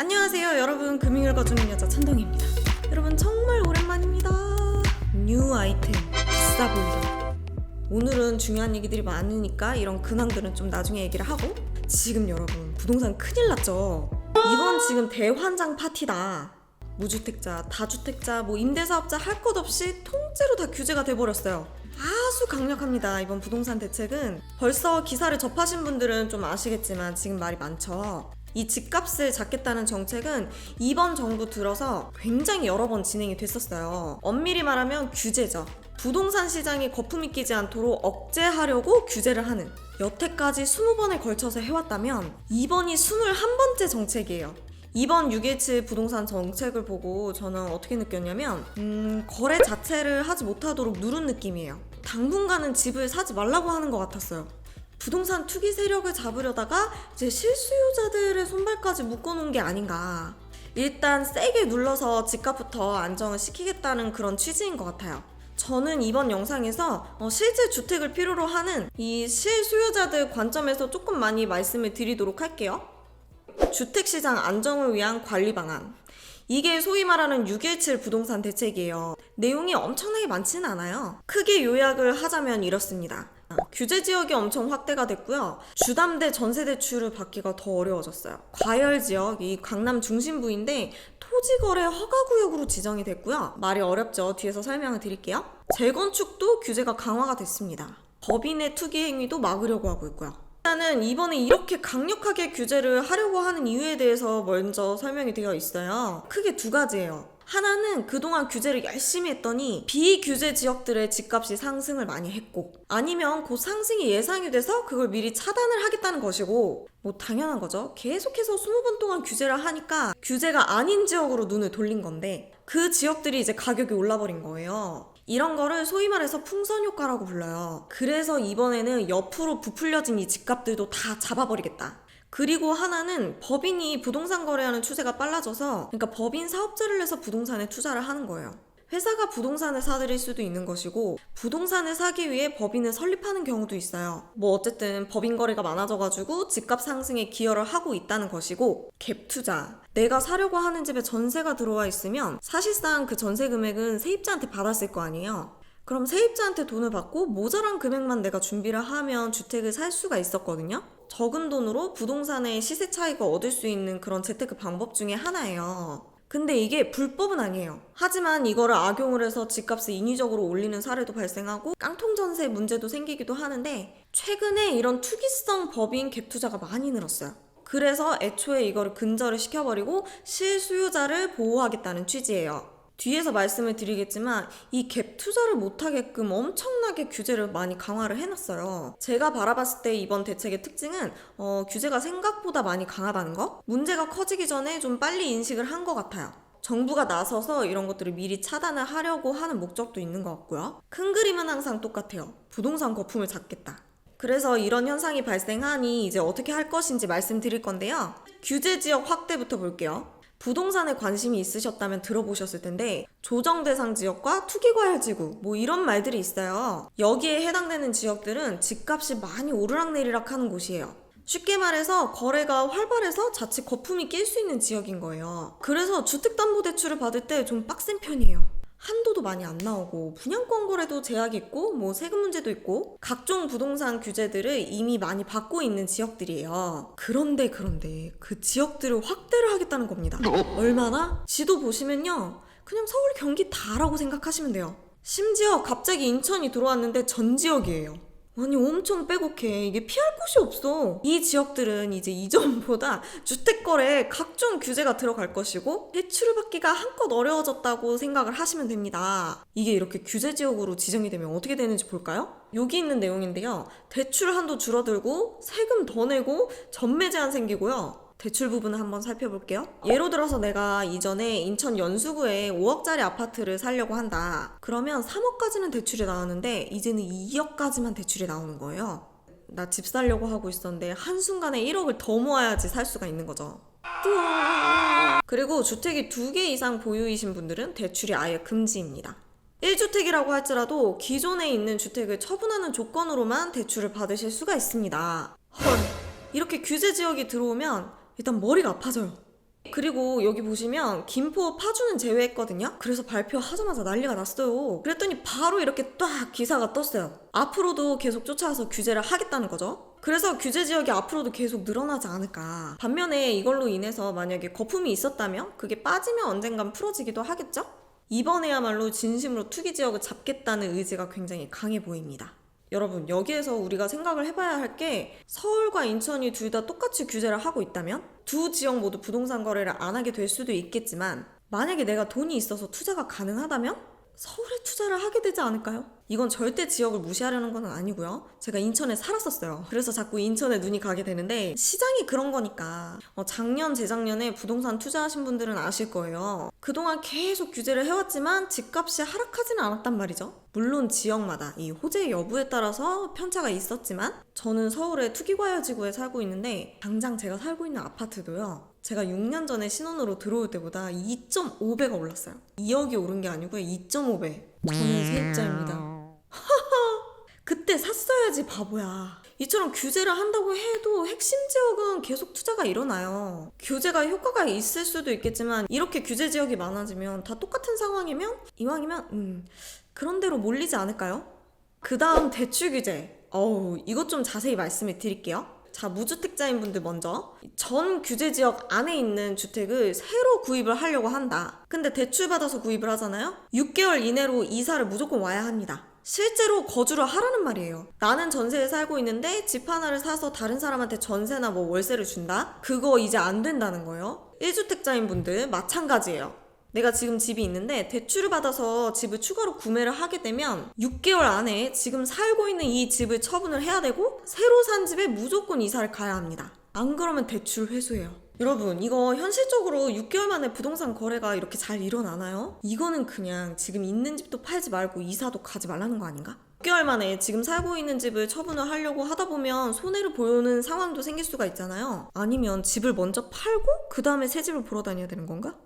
안녕하세요. 여러분 금융을 거주는 여자 천동입니다. 여러분 정말 오랜만입니다. 뉴 아이템 비싸 보이죠? 오늘은 중요한 얘기들이 많으니까 이런 근황들은 좀 나중에 얘기를 하고 지금 여러분 부동산 큰일 났죠? 이번 지금 대환장 파티다. 무주택자, 다주택자, 뭐 임대사업자 할 것 없이 통째로 다 규제가 돼버렸어요. 아주 강력합니다. 이번 부동산 대책은. 벌써 기사를 접하신 분들은 좀 아시겠지만 지금 말이 많죠. 이 집값을 잡겠다는 정책은 이번 정부 들어서 굉장히 여러 번 진행이 됐었어요. 엄밀히 말하면 규제죠. 부동산 시장이 거품이 끼지 않도록 억제하려고 규제를 하는 여태까지 20번에 걸쳐서 해왔다면 이번이 21번째 정책이에요. 이번 617 부동산 정책을 보고 저는 어떻게 느꼈냐면 음, 거래 자체를 하지 못하도록 누른 느낌이에요. 당분간은 집을 사지 말라고 하는 것 같았어요. 부동산 투기 세력을 잡으려다가 이제 실수요자들의 손발까지 묶어놓은 게 아닌가. 일단 세게 눌러서 집값부터 안정을 시키겠다는 그런 취지인 것 같아요. 저는 이번 영상에서 어, 실제 주택을 필요로 하는 이 실수요자들 관점에서 조금 많이 말씀을 드리도록 할게요. 주택시장 안정을 위한 관리 방안. 이게 소위 말하는 617 부동산 대책이에요. 내용이 엄청나게 많지는 않아요. 크게 요약을 하자면 이렇습니다. 규제 지역이 엄청 확대가 됐고요. 주담대 전세 대출을 받기가 더 어려워졌어요. 과열 지역, 이 강남 중심부인데 토지 거래 허가 구역으로 지정이 됐고요. 말이 어렵죠. 뒤에서 설명을 드릴게요. 재건축도 규제가 강화가 됐습니다. 법인의 투기 행위도 막으려고 하고 있고요. 일단은 이번에 이렇게 강력하게 규제를 하려고 하는 이유에 대해서 먼저 설명이 되어 있어요. 크게 두 가지예요. 하나는 그동안 규제를 열심히 했더니 비규제 지역들의 집값이 상승을 많이 했고 아니면 곧 상승이 예상이 돼서 그걸 미리 차단을 하겠다는 것이고 뭐 당연한 거죠. 계속해서 20번 동안 규제를 하니까 규제가 아닌 지역으로 눈을 돌린 건데 그 지역들이 이제 가격이 올라버린 거예요. 이런 거를 소위 말해서 풍선 효과라고 불러요. 그래서 이번에는 옆으로 부풀려진 이 집값들도 다 잡아버리겠다. 그리고 하나는 법인이 부동산 거래하는 추세가 빨라져서 그러니까 법인 사업자를 내서 부동산에 투자를 하는 거예요. 회사가 부동산을 사들일 수도 있는 것이고 부동산을 사기 위해 법인을 설립하는 경우도 있어요. 뭐 어쨌든 법인 거래가 많아져가지고 집값 상승에 기여를 하고 있다는 것이고 갭 투자. 내가 사려고 하는 집에 전세가 들어와 있으면 사실상 그 전세 금액은 세입자한테 받았을 거 아니에요. 그럼 세입자한테 돈을 받고 모자란 금액만 내가 준비를 하면 주택을 살 수가 있었거든요. 적은 돈으로 부동산의 시세 차익을 얻을 수 있는 그런 재테크 방법 중에 하나예요. 근데 이게 불법은 아니에요. 하지만 이거를 악용을 해서 집값을 인위적으로 올리는 사례도 발생하고 깡통 전세 문제도 생기기도 하는데 최근에 이런 투기성 법인 갭 투자가 많이 늘었어요. 그래서 애초에 이거를 근절을 시켜버리고 실수요자를 보호하겠다는 취지예요. 뒤에서 말씀을 드리겠지만 이 갭 투자를 못하게끔 엄청나게 규제를 많이 강화를 해놨어요. 제가 바라봤을 때 이번 대책의 특징은 어, 규제가 생각보다 많이 강하다는 거? 문제가 커지기 전에 좀 빨리 인식을 한 것 같아요. 정부가 나서서 이런 것들을 미리 차단을 하려고 하는 목적도 있는 것 같고요. 큰 그림은 항상 똑같아요. 부동산 거품을 잡겠다. 그래서 이런 현상이 발생하니 이제 어떻게 할 것인지 말씀드릴 건데요. 규제 지역 확대부터 볼게요. 부동산에 관심이 있으셨다면 들어보셨을 텐데 조정 대상 지역과 투기 과열 지구 뭐 이런 말들이 있어요. 여기에 해당되는 지역들은 집값이 많이 오르락내리락 하는 곳이에요. 쉽게 말해서 거래가 활발해서 자칫 거품이 낄 수 있는 지역인 거예요. 그래서 주택담보대출을 받을 때 좀 빡센 편이에요. 한도도 많이 안 나오고 분양권 거래도 제약이 있고 뭐 세금 문제도 있고 각종 부동산 규제들을 이미 많이 받고 있는 지역들이에요. 그런데 그런데 그 지역들을 확대를 하겠다는 겁니다. 얼마나? 지도 보시면요. 그냥 서울 경기 다라고 생각하시면 돼요. 심지어 갑자기 인천이 들어왔는데 전 지역이에요. 아니 엄청 빼곡해. 이게 피할 곳이 없어. 이 지역들은 이제 이전보다 주택거래에 각종 규제가 들어갈 것이고 대출을 받기가 한껏 어려워졌다고 생각을 하시면 됩니다. 이게 이렇게 규제 지역으로 지정이 되면 어떻게 되는지 볼까요? 여기 있는 내용인데요. 대출 한도 줄어들고 세금 더 내고 전매 제한 생기고요 대출 부분을 한번 살펴볼게요. 예로 들어서 내가 이전에 인천 연수구에 5억짜리 아파트를 살려고 한다. 그러면 3억까지는 대출이 나왔는데 이제는 2억까지만 대출이 나오는 거예요. 나 집 살려고 하고 있었는데 한순간에 1억을 더 모아야지 살 수가 있는 거죠. 그리고 주택이 두 개 이상 보유이신 분들은 대출이 아예 금지입니다. 1주택이라고 할지라도 기존에 있는 주택을 처분하는 조건으로만 대출을 받으실 수가 있습니다. 헐, 이렇게 규제 지역이 들어오면 일단 머리가 아파져요. 그리고 여기 보시면 김포 파주는 제외했거든요. 그래서 발표하자마자 난리가 났어요. 그랬더니 바로 이렇게 딱 기사가 떴어요. 앞으로도 계속 쫓아와서 규제를 하겠다는 거죠. 그래서 규제 지역이 앞으로도 계속 늘어나지 않을까. 반면에 이걸로 인해서 만약에 거품이 있었다면 그게 빠지면 언젠간 풀어지기도 하겠죠? 이번에야말로 진심으로 투기 지역을 잡겠다는 의지가 굉장히 강해 보입니다. 여러분, 여기에서 우리가 생각을 해봐야 할 게 서울과 인천이 둘 다 똑같이 규제를 하고 있다면 두 지역 모두 부동산 거래를 안 하게 될 수도 있겠지만 만약에 내가 돈이 있어서 투자가 가능하다면 서울에 투자를 하게 되지 않을까요? 이건 절대 지역을 무시하려는 건 아니고요. 제가 인천에 살았었어요. 그래서 자꾸 인천에 눈이 가게 되는데 시장이 그런 거니까 어, 작년 재작년에 부동산 투자하신 분들은 아실 거예요. 그동안 계속 규제를 해왔지만 집값이 하락하지는 않았단 말이죠. 물론 지역마다 이 호재 여부에 따라서 편차가 있었지만 저는 서울의 투기과열지구에 살고 있는데 당장 제가 살고 있는 아파트도요. 제가 6년 전에 신혼으로 들어올 때보다 2.5배가 올랐어요. 2억이 오른 게 아니고요. 2.5배. 저는 세입자입니다. 그때 샀어야지 바보야. 이처럼 규제를 한다고 해도 핵심 지역은 계속 투자가 일어나요. 규제가 효과가 있을 수도 있겠지만 이렇게 규제 지역이 많아지면 다 똑같은 상황이면 이왕이면 음 그런 대로 몰리지 않을까요? 그 다음 대출 규제. 어우 이것 좀 자세히 말씀을 드릴게요. 자 무주택자인 분들 먼저 전 규제 지역 안에 있는 주택을 새로 구입을 하려고 한다. 근데 대출 받아서 구입을 하잖아요. 6개월 이내로 이사를 무조건 와야 합니다. 실제로 거주를 하라는 말이에요. 나는 전세에 살고 있는데 집 하나를 사서 다른 사람한테 전세나 뭐 월세를 준다? 그거 이제 안 된다는 거예요. 1주택자인 분들 마찬가지예요. 내가 지금 집이 있는데 대출을 받아서 집을 추가로 구매를 하게 되면 6개월 안에 지금 살고 있는 이 집을 처분을 해야 되고 새로 산 집에 무조건 이사를 가야 합니다. 안 그러면 대출 회수해요. 여러분 이거 현실적으로 6개월 만에 부동산 거래가 이렇게 잘 일어나나요? 이거는 그냥 지금 있는 집도 팔지 말고 이사도 가지 말라는 거 아닌가? 6개월 만에 지금 살고 있는 집을 처분을 하려고 하다 보면 손해를 보는 상황도 생길 수가 있잖아요. 아니면 집을 먼저 팔고 그 다음에 새 집을 보러 다녀야 되는 건가?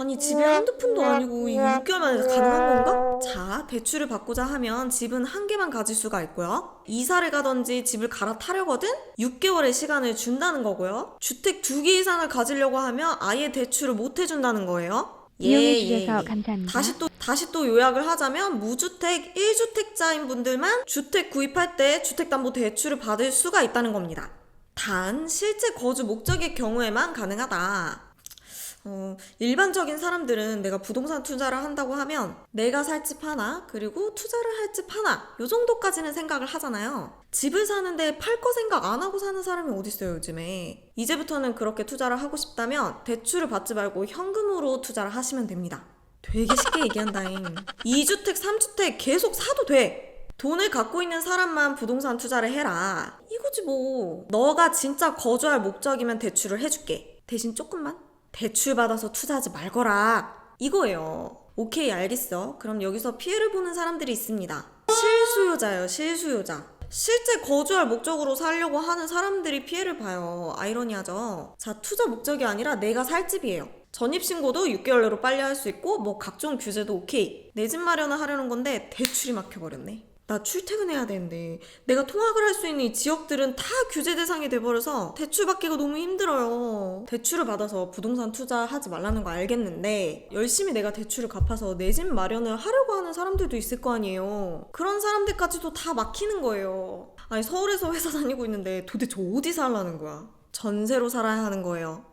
아니 집이 한두 푼도 아니고 이게 6개월 만에 가능한 건가? 자 대출을 받고자 하면 집은 한 개만 가질 수가 있고요 이사를 가든지 집을 갈아타려거든 6개월의 시간을 준다는 거고요 주택 두 개 이상을 가지려고 하면 아예 대출을 못 해준다는 거예요 이용해 주셔서 감사합니다. 다시 또 다시 또 요약을 하자면 무주택 1주택자인 분들만 주택 구입할 때 주택담보 대출을 받을 수가 있다는 겁니다. 단 실제 거주 목적의 경우에만 가능하다. 어, 일반적인 사람들은 내가 부동산 투자를 한다고 하면 내가 살 집 하나 그리고 투자를 할 집 하나 요 정도까지는 생각을 하잖아요. 집을 사는데 팔 거 생각 안 하고 사는 사람이 어딨어요 요즘에. 이제부터는 그렇게 투자를 하고 싶다면 대출을 받지 말고 현금으로 투자를 하시면 됩니다. 되게 쉽게 얘기한다잉. 2주택, 3주택 계속 사도 돼. 돈을 갖고 있는 사람만 부동산 투자를 해라. 이거지 뭐. 너가 진짜 거주할 목적이면 대출을 해줄게. 대신 조금만. 대출 받아서 투자하지 말거라. 이거예요. 오케이, 알겠어. 그럼 여기서 피해를 보는 사람들이 있습니다. 실수요자예요, 실수요자. 실제 거주할 목적으로 살려고 하는 사람들이 피해를 봐요. 아이러니하죠? 자, 투자 목적이 아니라 내가 살 집이에요. 전입신고도 6개월 내로 빨리 할 수 있고, 뭐 각종 규제도 오케이. 내 집 마련을 하려는 건데, 대출이 막혀버렸네. 나 출퇴근해야 되는데 내가 통학을 할 수 있는 이 지역들은 다 규제 대상이 돼버려서 대출 받기가 너무 힘들어요. 대출을 받아서 부동산 투자하지 말라는 거 알겠는데 열심히 내가 대출을 갚아서 내 집 마련을 하려고 하는 사람들도 있을 거 아니에요. 그런 사람들까지도 다 막히는 거예요. 아니 서울에서 회사 다니고 있는데 도대체 어디 살라는 거야? 전세로 살아야 하는 거예요.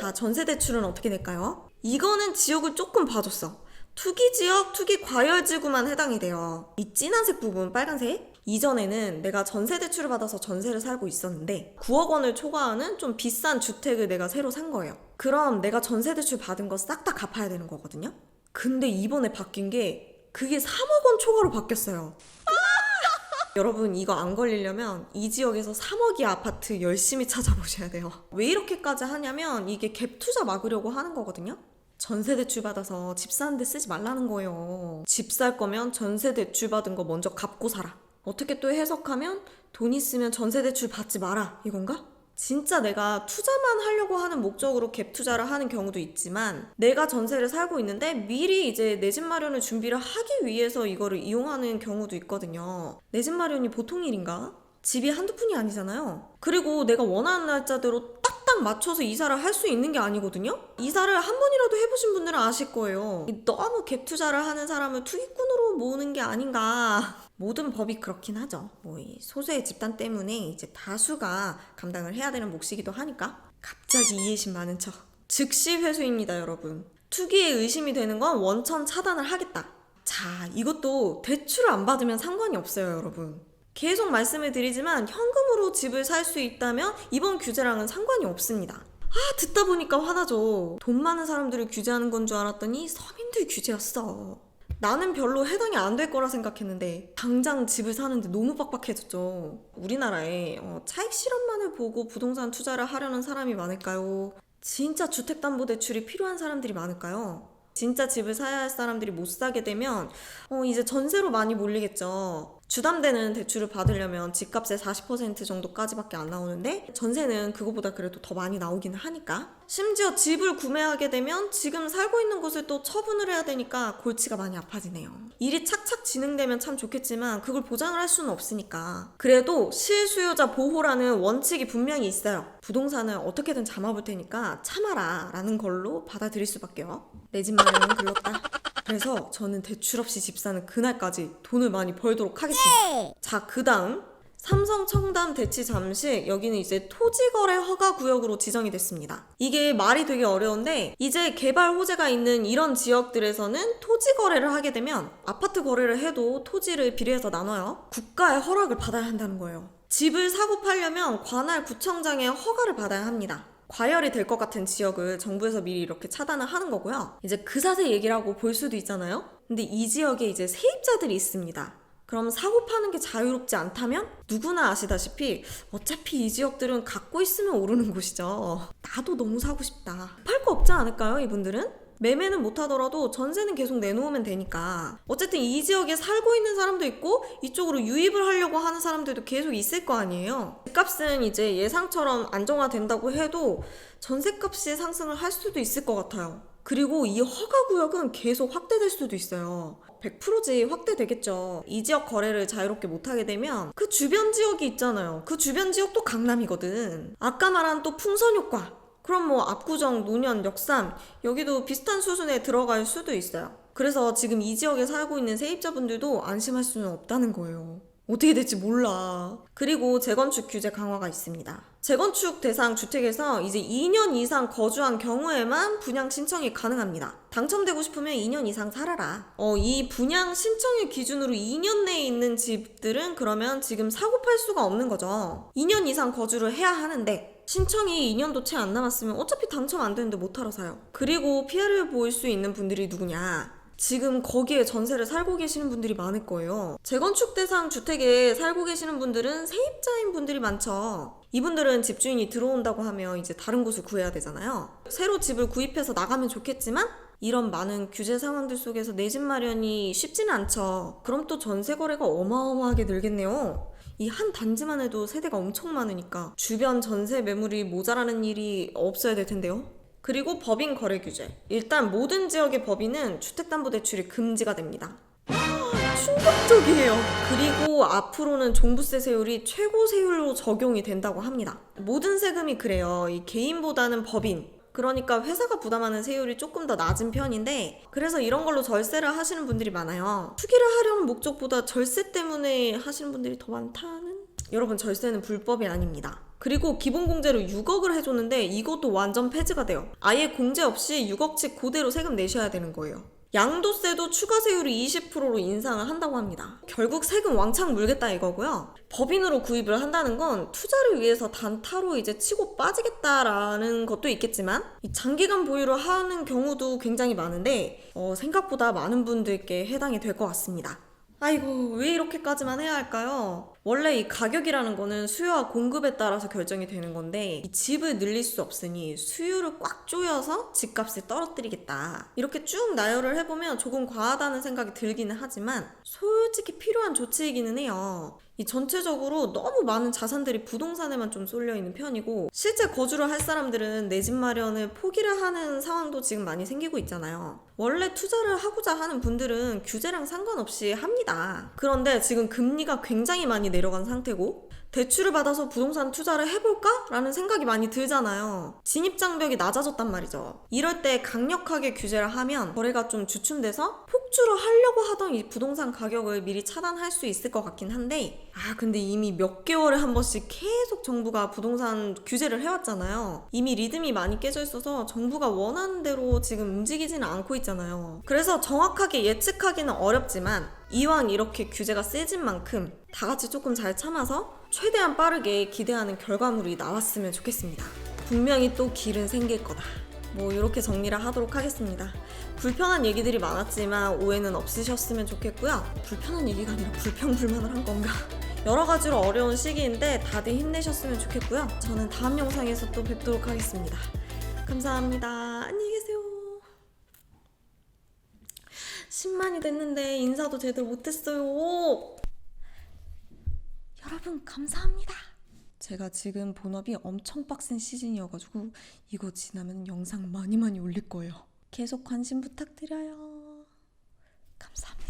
자 전세 대출은 어떻게 낼까요? 이거는 지역을 조금 봐줬어. 투기 지역, 투기 과열 지구만 해당이 돼요. 이 진한색 부분, 빨간색? 이전에는 내가 전세 대출을 받아서 전세를 살고 있었는데 9억 원을 초과하는 좀 비싼 주택을 내가 새로 산 거예요. 그럼 내가 전세 대출 받은 거 싹 다 갚아야 되는 거거든요. 근데 이번에 바뀐 게 그게 3억 원 초과로 바뀌었어요. 여러분 이거 안 걸리려면 이 지역에서 3억이 아파트 열심히 찾아보셔야 돼요. 왜 이렇게까지 하냐면 이게 갭 투자 막으려고 하는 거거든요. 전세 대출 받아서 집 사는데 쓰지 말라는 거예요. 집 살 거면 전세 대출 받은 거 먼저 갚고 살아. 어떻게 또 해석하면 돈 있으면 전세 대출 받지 마라 이건가? 진짜 내가 투자만 하려고 하는 목적으로 갭 투자를 하는 경우도 있지만 내가 전세를 살고 있는데 미리 이제 내 집 마련을 준비를 하기 위해서 이거를 이용하는 경우도 있거든요. 내 집 마련이 보통 일인가? 집이 한두 푼이 아니잖아요. 그리고 내가 원하는 날짜대로 딱 딱딱 맞춰서 이사를 할 수 있는 게 아니거든요? 이사를 한 번이라도 해보신 분들은 아실 거예요. 이 너무 갭 투자를 하는 사람을 투기꾼으로 모으는 게 아닌가. 모든 법이 그렇긴 하죠. 뭐 이 소수의 집단 때문에 이제 다수가 감당을 해야 되는 몫이기도 하니까. 갑자기 이해심 많은 척. 즉시 회수입니다, 여러분. 투기에 의심이 되는 건 원천 차단을 하겠다. 자, 이것도 대출을 안 받으면 상관이 없어요, 여러분. 계속 말씀을 드리지만 현금으로 집을 살 수 있다면 이번 규제랑은 상관이 없습니다. 아, 듣다 보니까 화나죠. 돈 많은 사람들을 규제하는 건 줄 알았더니 서민들 규제였어. 나는 별로 해당이 안 될 거라 생각했는데 당장 집을 사는데 너무 빡빡해졌죠. 우리나라에 어, 차익 실험만을 보고 부동산 투자를 하려는 사람이 많을까요? 진짜 주택담보대출이 필요한 사람들이 많을까요? 진짜 집을 사야 할 사람들이 못 사게 되면 어, 이제 전세로 많이 몰리겠죠. 주담대는 대출을 받으려면 집값의 40% 정도까지밖에 안 나오는데 전세는 그거보다 그래도 더 많이 나오기는 하니까 심지어 집을 구매하게 되면 지금 살고 있는 곳을 또 처분을 해야 되니까 골치가 많이 아파지네요. 일이 착착 진행되면 참 좋겠지만 그걸 보장을 할 수는 없으니까 그래도 실수요자 보호라는 원칙이 분명히 있어요. 부동산을 어떻게든 잡아볼 테니까 참아라 라는 걸로 받아들일 수밖에요. 내 집 마련은 글렀다. 그래서 저는 대출 없이 집 사는 그날까지 돈을 많이 벌도록 하겠습니다. 자, 그 다음. 삼성 청담 대치 잠실 여기는 이제 토지거래 허가 구역으로 지정이 됐습니다. 이게 말이 되게 어려운데 이제 개발 호재가 있는 이런 지역들에서는 토지 거래를 하게 되면 아파트 거래를 해도 토지를 비례해서 나눠요. 국가의 허락을 받아야 한다는 거예요. 집을 사고 팔려면 관할 구청장의 허가를 받아야 합니다. 과열이 될 것 같은 지역을 정부에서 미리 이렇게 차단을 하는 거고요. 이제 그 사세 얘기를 하고 볼 수도 있잖아요. 근데 이 지역에 이제 세입자들이 있습니다. 그럼 사고 파는 게 자유롭지 않다면 누구나 아시다시피 어차피 이 지역들은 갖고 있으면 오르는 곳이죠. 나도 너무 사고 싶다. 팔 거 없지 않을까요, 이분들은? 매매는 못하더라도 전세는 계속 내놓으면 되니까. 어쨌든 이 지역에 살고 있는 사람도 있고 이쪽으로 유입을 하려고 하는 사람들도 계속 있을 거 아니에요. 집값은 이제 예상처럼 안정화된다고 해도 전세값이 상승을 할 수도 있을 것 같아요. 그리고 이 허가 구역은 계속 확대될 수도 있어요. 100%지 확대되겠죠. 이 지역 거래를 자유롭게 못하게 되면 그 주변 지역이 있잖아요. 그 주변 지역도 강남이거든. 아까 말한 또 풍선 효과. 그럼 뭐 압구정, 노년, 역삼 여기도 비슷한 수준에 들어갈 수도 있어요. 그래서 지금 이 지역에 살고 있는 세입자분들도 안심할 수는 없다는 거예요. 어떻게 될지 몰라. 그리고 재건축 규제 강화가 있습니다. 재건축 대상 주택에서 이제 2년 이상 거주한 경우에만 분양 신청이 가능합니다. 당첨되고 싶으면 2년 이상 살아라. 어, 이 분양 신청일 기준으로 2년 내에 있는 집들은 그러면 지금 사고 팔 수가 없는 거죠. 2년 이상 거주를 해야 하는데 신청이 2년도 채 안 남았으면 어차피 당첨 안 되는데 못 하러 사요. 그리고 피해를 보일 수 있는 분들이 누구냐? 지금 거기에 전세를 살고 계시는 분들이 많을 거예요. 재건축 대상 주택에 살고 계시는 분들은 세입자인 분들이 많죠. 이분들은 집주인이 들어온다고 하면 이제 다른 곳을 구해야 되잖아요. 새로 집을 구입해서 나가면 좋겠지만 이런 많은 규제 상황들 속에서 내 집 마련이 쉽지는 않죠. 그럼 또 전세 거래가 어마어마하게 늘겠네요. 이 한 단지만 해도 세대가 엄청 많으니까 주변 전세 매물이 모자라는 일이 없어야 될 텐데요. 그리고 법인 거래 규제. 일단 모든 지역의 법인은 주택담보대출이 금지가 됩니다. 충격적이에요. 그리고 앞으로는 종부세 세율이 최고 세율로 적용이 된다고 합니다. 모든 세금이 그래요. 이 개인보다는 법인. 그러니까 회사가 부담하는 세율이 조금 더 낮은 편인데 그래서 이런 걸로 절세를 하시는 분들이 많아요. 투기를 하려는 목적보다 절세 때문에 하시는 분들이 더 많다는? 여러분 절세는 불법이 아닙니다. 그리고 기본 공제로 6억을 해줬는데 이것도 완전 폐지가 돼요. 아예 공제 없이 6억치 그대로 세금 내셔야 되는 거예요. 양도세도 추가 세율이 20%로 인상을 한다고 합니다. 결국 세금 왕창 물겠다 이거고요. 법인으로 구입을 한다는 건 투자를 위해서 단타로 이제 치고 빠지겠다라는 것도 있겠지만 이 장기간 보유를 하는 경우도 굉장히 많은데 어, 생각보다 많은 분들께 해당이 될 것 같습니다. 아이고 왜 이렇게까지만 해야 할까요? 원래 이 가격이라는 거는 수요와 공급에 따라서 결정이 되는 건데 이 집을 늘릴 수 없으니 수요를 꽉 조여서 집값을 떨어뜨리겠다 이렇게 쭉 나열을 해보면 조금 과하다는 생각이 들기는 하지만 솔직히 필요한 조치이기는 해요 이 전체적으로 너무 많은 자산들이 부동산에만 좀 쏠려 있는 편이고 실제 거주를 할 사람들은 내 집 마련을 포기를 하는 상황도 지금 많이 생기고 있잖아요. 원래 투자를 하고자 하는 분들은 규제랑 상관없이 합니다. 그런데 지금 금리가 굉장히 많이 내려간 상태고 대출을 받아서 부동산 투자를 해볼까? 라는 생각이 많이 들잖아요. 진입장벽이 낮아졌단 말이죠. 이럴 때 강력하게 규제를 하면 거래가 좀 주춤돼서 폭주를 하려고 하던 이 부동산 가격을 미리 차단할 수 있을 것 같긴 한데, 아, 근데 이미 몇 개월에 한 번씩 계속 정부가 부동산 규제를 해왔잖아요. 이미 리듬이 많이 깨져 있어서 정부가 원하는 대로 지금 움직이지는 않고 있잖아요. 그래서 정확하게 예측하기는 어렵지만, 이왕 이렇게 규제가 세진 만큼 다 같이 조금 잘 참아서 최대한 빠르게 기대하는 결과물이 나왔으면 좋겠습니다. 분명히 또 길은 생길 거다. 뭐 이렇게 정리를 하도록 하겠습니다. 불편한 얘기들이 많았지만 오해는 없으셨으면 좋겠고요. 불편한 얘기가 아니라 불평불만을 한 건가? 여러 가지로 어려운 시기인데 다들 힘내셨으면 좋겠고요. 저는 다음 영상에서 또 뵙도록 하겠습니다. 감사합니다. 안녕히 계세요. 10만이 됐는데 인사도 제대로 못했어요. 여러분 감사합니다. 제가 지금 본업이 엄청 빡센 시즌이어가지고 이거 지나면 영상 많이 많이 올릴 거예요. 계속 관심 부탁드려요. 감사합니다.